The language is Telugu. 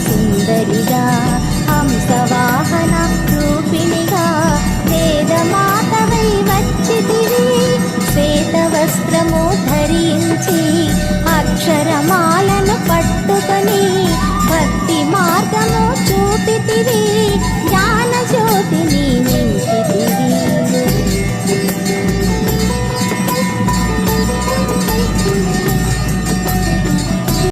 新的理想。